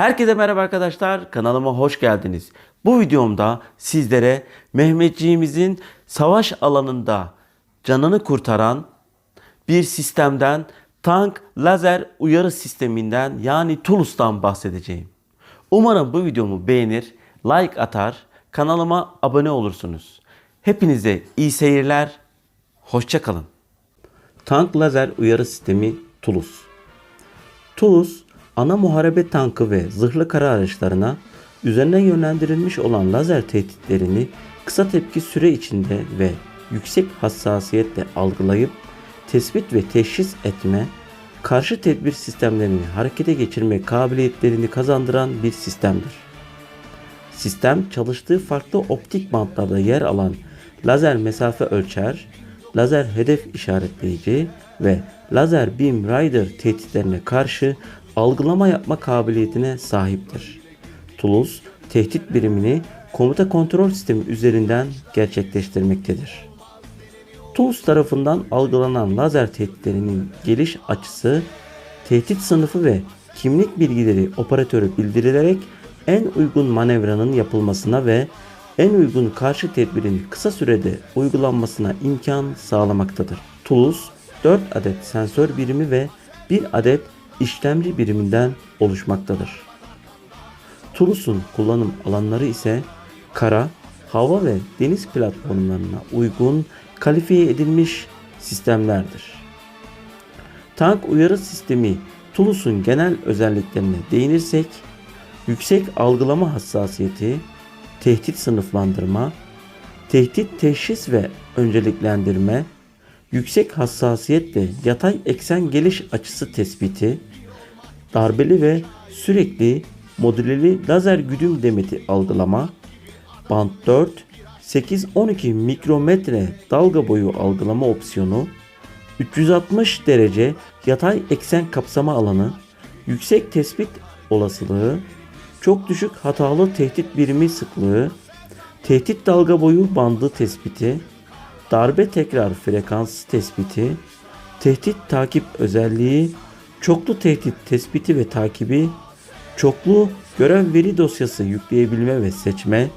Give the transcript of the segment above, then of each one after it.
Herkese merhaba arkadaşlar. Kanalıma hoş geldiniz. Bu videomda sizlere Mehmetçiğimizin savaş alanında canını kurtaran bir sistemden tank lazer uyarı sisteminden yani Tulus'tan bahsedeceğim. Umarım bu videomu beğenir, like atar, kanalıma abone olursunuz. Hepinize iyi seyirler, hoşçakalın. Tank lazer uyarı sistemi Tulus. Tulus, ana muharebe tankı ve zırhlı kara araçlarına üzerine yönlendirilmiş olan lazer tehditlerini kısa tepki süre içinde ve yüksek hassasiyetle algılayıp tespit ve teşhis etme, karşı tedbir sistemlerini harekete geçirme kabiliyetlerini kazandıran bir sistemdir. Sistem çalıştığı farklı optik bantlarda yer alan lazer mesafe ölçer, lazer hedef işaretleyici ve lazer beam rider tehditlerine karşı algılama yapma kabiliyetine sahiptir. Toulouse tehdit birimini komuta kontrol sistemi üzerinden gerçekleştirmektedir. Toulouse tarafından algılanan lazer tehditlerinin geliş açısı, tehdit sınıfı ve kimlik bilgileri operatöre bildirilerek en uygun manevranın yapılmasına ve en uygun karşı tedbirin kısa sürede uygulanmasına imkan sağlamaktadır. Toulouse 4 adet sensör birimi ve 1 adet işlemci biriminden oluşmaktadır. Toulouse'un kullanım alanları ise kara, hava ve deniz platformlarına uygun kalifiye edilmiş sistemlerdir. Tank uyarı sistemi Toulouse'un genel özelliklerine değinirsek, yüksek algılama hassasiyeti, tehdit sınıflandırma, tehdit teşhis ve önceliklendirme, yüksek hassasiyetle yatay eksen geliş açısı tespiti, darbeli ve sürekli modüleli lazer güdüm demeti algılama, band 4, 8-12 mikrometre dalga boyu algılama opsiyonu, 360 derece yatay eksen kapsama alanı, yüksek tespit olasılığı, çok düşük hatalı tehdit birimi sıklığı, tehdit dalga boyu bandı tespiti, darbe tekrar frekansı tespiti, tehdit takip özelliği, çoklu tehdit tespiti ve takibi, çoklu görev veri dosyası yükleyebilme ve seçme,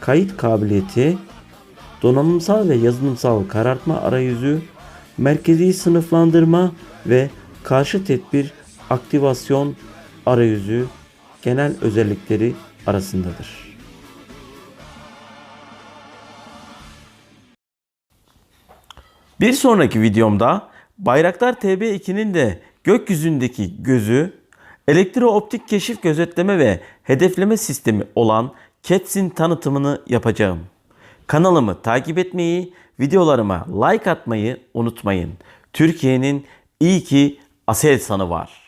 kayıt kabiliyeti, donanımsal ve yazılımsal karartma arayüzü, merkezi sınıflandırma ve karşı tedbir aktivasyon arayüzü genel özellikleri arasındadır. Bir sonraki videomda Bayraktar TB2'nin de gökyüzündeki gözü, elektrooptik keşif gözetleme ve hedefleme sistemi olan CATS'in tanıtımını yapacağım. Kanalımı takip etmeyi, videolarıma like atmayı unutmayın. Türkiye'nin iyi ki Aselsan'ı var.